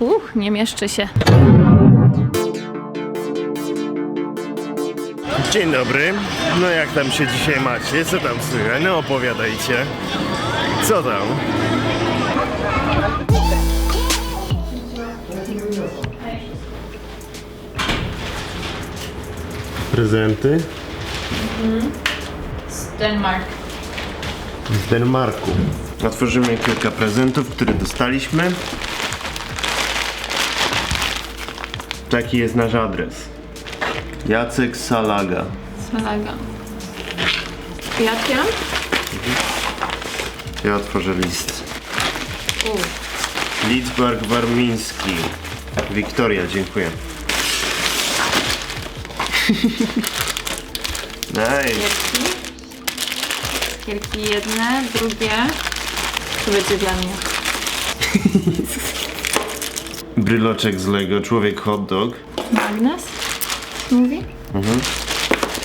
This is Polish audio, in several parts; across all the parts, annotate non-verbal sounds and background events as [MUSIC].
Uch, nie mieszczy się. Dzień dobry. No jak tam się dzisiaj macie? Co tam słychać? No opowiadajcie. Co tam? Prezenty Z Denmark. z Denmarku. Otworzymy kilka prezentów, które dostaliśmy. Taki jest nasz adres. Jacek Salaga. Smalaga. Ja otwieram? Ja otworzę list. U. Lidzbark Warmiński. Wiktoria, dziękuję. [LAUGHS] nice. Kierki. Kierki jedne, drugie. To będzie dla mnie. [LAUGHS] Bryloczek z Lego, człowiek hot dog. Magnes? Mówi?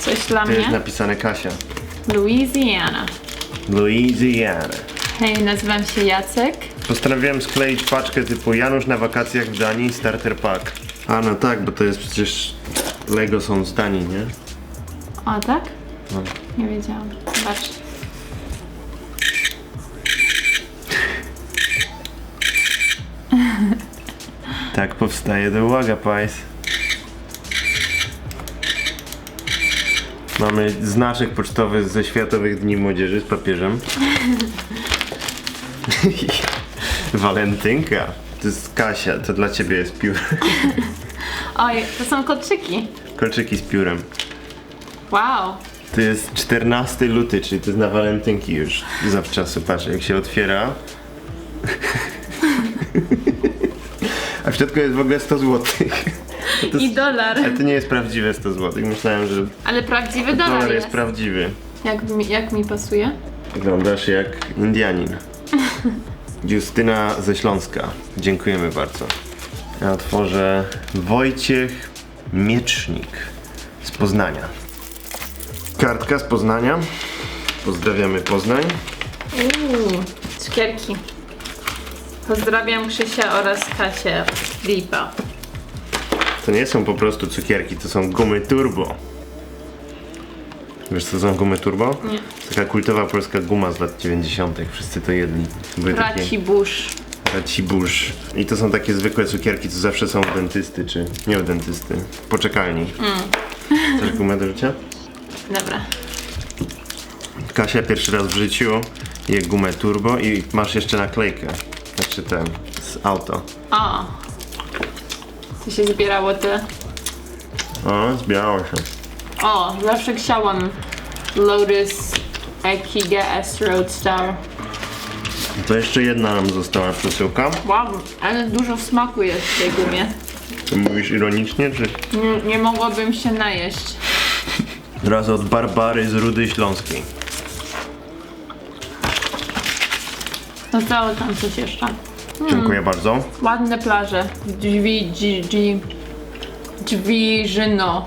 Coś dla To jest mnie. napisane Kasia. Louisiana. Louisiana. Hej, nazywam się Jacek. Postanowiłem skleić paczkę typu Janusz na wakacjach w Danii, starter pack. A no tak, bo to jest przecież Lego są z Danii, nie? O, tak? No. Nie wiedziałam. Zobacz. Tak powstaje The Uwaga Pies. Mamy znaczek pocztowy ze Światowych Dni Młodzieży z papieżem. [LAUGHS] Walentynka. To jest Kasia, to dla ciebie jest piór. [LAUGHS] Oj, to są kolczyki. Kolczyki z piórem. Wow. To jest 14 luty, czyli to jest na walentynki już zawczasu. Patrz, jak się otwiera. A w środku jest w ogóle 100 zł. [LAUGHS] I dolar. Ale to nie jest prawdziwe 100 zł. Myślałem, że Ale prawdziwy dolar, dolar jest. jest prawdziwy. Jak mi, jak mi pasuje? Wyglądasz jak Indianin. [LAUGHS] Justyna ze Śląska. Dziękujemy bardzo. Ja otworzę Wojciech Miecznik z Poznania. Kartka z Poznania. Pozdrawiamy Poznań. Uuu, cukierki. Pozdrawiam Krzysia oraz Kasię. Lipa. To nie są po prostu cukierki, to są gumy turbo. Wiesz co to są gumy turbo? Nie. Taka kultowa polska guma z lat 90. Wszyscy to jedli. Były Braci Bush. Braci burz. I to są takie zwykłe cukierki, co zawsze są u dentysty, czy nie u dentysty. W poczekalni. Chcesz gumę do życia? Dobra. Kasia pierwszy raz w życiu je gumę turbo i masz jeszcze naklejkę. Znaczy ten, z auto. O. Co się zbierało te? O, zbierało się. O, zawsze chciałam Lotus Ekiga S Roadstar. To jeszcze jedna nam została przesyłka. Wow, ale dużo smaku jest w tej gumie. To mówisz ironicznie, czy? Nie, nie mogłabym się najeść. Raz od Barbary z Rudy Śląskiej. Zostało tam coś jeszcze. Dziękuję bardzo. Ładne plaże. Drzwi, drzwi, drzwi, drzwi Żyno.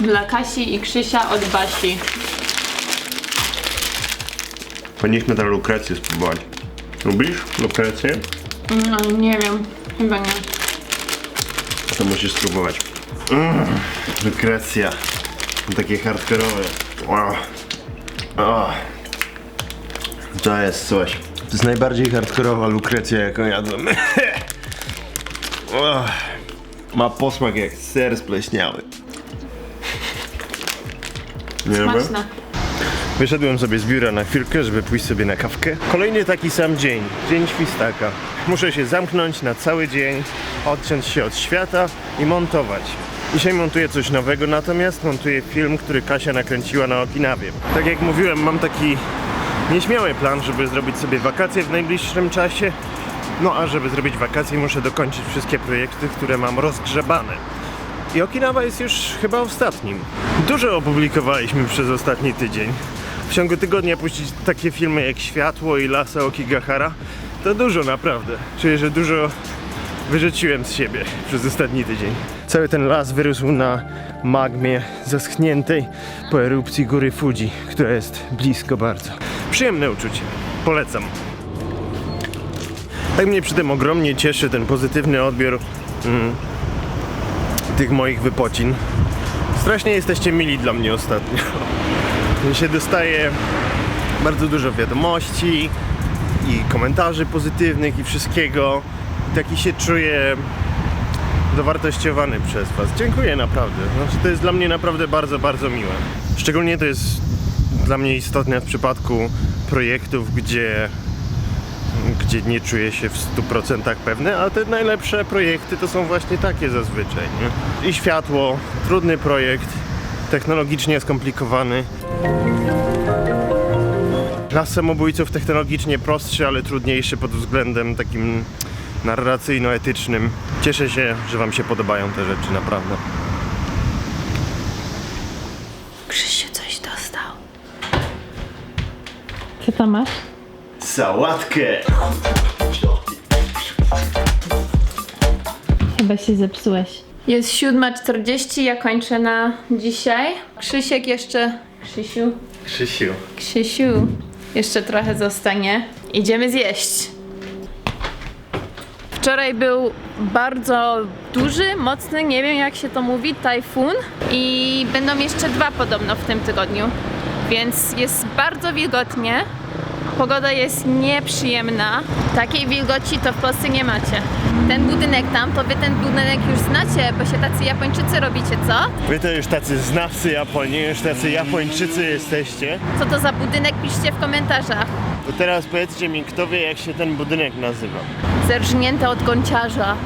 Dla Kasi i Krzysia od Basi. Powinniśmy teraz lukrecję spróbować. Lubisz lukrecję? No, nie wiem, chyba nie. To musisz spróbować. Mm, lukrecja. Takie hardkorowe. Wow. O. To jest coś. To jest najbardziej hardkorowa lukrecja, jaką jadłem. [LAUGHS] Ma posmak jak ser spleśniały. Nie lubię? Smaczne. Wyszedłem sobie z biura na chwilkę, żeby pójść sobie na kawkę. Kolejny taki sam dzień, dzień świstaka. Muszę się zamknąć na cały dzień, odciąć się od świata i montować. Dzisiaj montuję coś nowego, natomiast montuję film, który Kasia nakręciła na Okinawie. Tak jak mówiłem, mam taki nieśmiały plan, żeby zrobić sobie wakacje w najbliższym czasie. No a żeby zrobić wakacje, muszę dokończyć wszystkie projekty, które mam rozgrzebane. I Okinawa jest już chyba ostatnim. Dużo opublikowaliśmy przez ostatni tydzień. W ciągu tygodnia puścić takie filmy jak Światło i Lasa Okigahara to dużo naprawdę. Czuję, że dużo wyrzuciłem z siebie przez ostatni tydzień. Cały ten las wyrósł na magmie zaschniętej po erupcji góry Fuji, która jest blisko bardzo. Przyjemne uczucie. Polecam. Tak mnie przy tym ogromnie cieszy ten pozytywny odbiór mm, tych moich wypocin. Strasznie jesteście mili dla mnie ostatnio. [LAUGHS] Mi się dostaje bardzo dużo wiadomości i komentarzy pozytywnych i wszystkiego. I taki się czuję dowartościowany przez Was. Dziękuję naprawdę. Znaczy, to jest dla mnie naprawdę bardzo, bardzo miłe. Szczególnie to jest dla mnie istotne w przypadku projektów, gdzie gdzie nie czuję się w 100% pewny, a te najlepsze projekty to są właśnie takie zazwyczaj. Nie? I światło, trudny projekt, technologicznie skomplikowany. Las samobójców technologicznie prostszy, ale trudniejszy pod względem takim narracyjno-etycznym. Cieszę się, że Wam się podobają te rzeczy, naprawdę. Krzysiu coś dostał. Co tam masz? Sałatkę! Chyba się zepsułeś. Jest 7.40, ja kończę na dzisiaj. Krzysiek jeszcze... Krzysiu? Krzysiu. Krzysiu. Jeszcze trochę zostanie. Idziemy zjeść. Wczoraj był bardzo duży, mocny, nie wiem jak się to mówi, tajfun i będą jeszcze dwa podobno w tym tygodniu. Więc jest bardzo wilgotnie. Pogoda jest nieprzyjemna. Takiej wilgoci to w Polsce nie macie. Ten budynek tam, to wy ten budynek już znacie, bo się tacy Japończycy robicie, co? Wy to już tacy znawcy Japonii, już tacy Japończycy jesteście. Co to za budynek? Piszcie w komentarzach. To teraz powiedzcie mi, kto wie jak się ten budynek nazywa. Zerżnięte od gąciarza.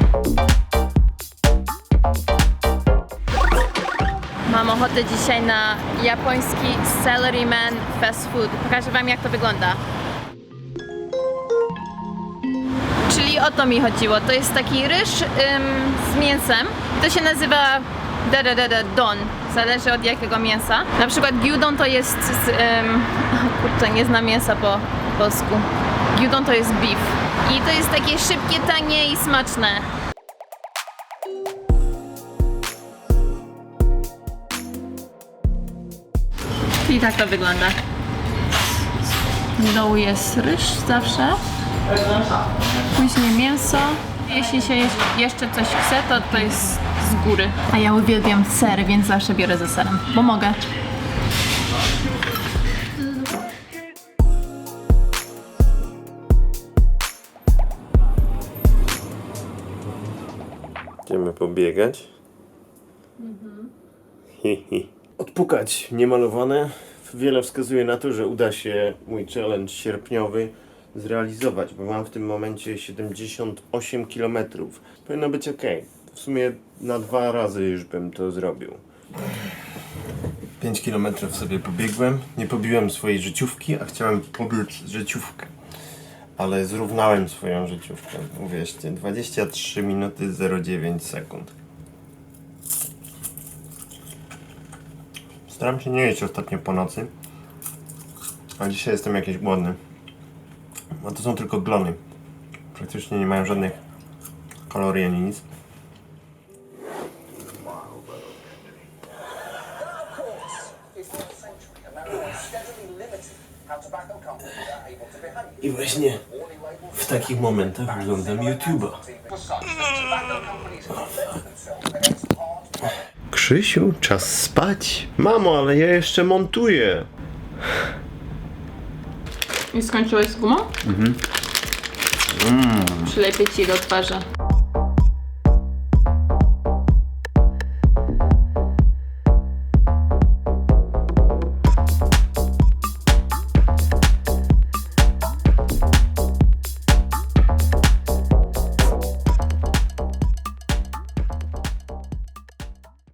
Mam ochotę dzisiaj na japoński salaryman fast food. Pokażę wam jak to wygląda. Czyli o to mi chodziło. To jest taki ryż ym, z mięsem. To się nazywa da, da, da, da, don. Zależy od jakiego mięsa. Na przykład gyudon to jest z... Ym, [LAUGHS] kurczę, nie znam mięsa po polsku. Gyudon to jest beef. I to jest takie szybkie, tanie i smaczne. I tak to wygląda. Z dołu jest ryż zawsze. Później mięso. Jeśli się jeszcze coś chce, to to jest z góry. A ja uwielbiam ser, więc zawsze biorę ze serem, bo mogę. Idziemy pobiegać. Hihi. Odpukać niemalowane. Wiele wskazuje na to, że uda się mój challenge sierpniowy zrealizować, bo mam w tym momencie 78 km. Powinno być ok. W sumie na dwa razy już bym to zrobił. 5 km sobie pobiegłem. Nie pobiłem swojej życiówki, a chciałem pobiec życiówkę. Ale zrównałem swoją życiówkę. Uwierzcie, 23 minuty 09 sekund. Staram się nie jeść ostatnio po nocy. A dzisiaj jestem jakiś głodny. A to są tylko glony. Praktycznie nie mają żadnych kalorii ani nic. I właśnie w takich momentach oglądam YouTube'a. Krzysiu, czas spać. Mamo, ale ja jeszcze montuję. I skończyłeś z gumą? Mhm. Przylepię ci do twarzy.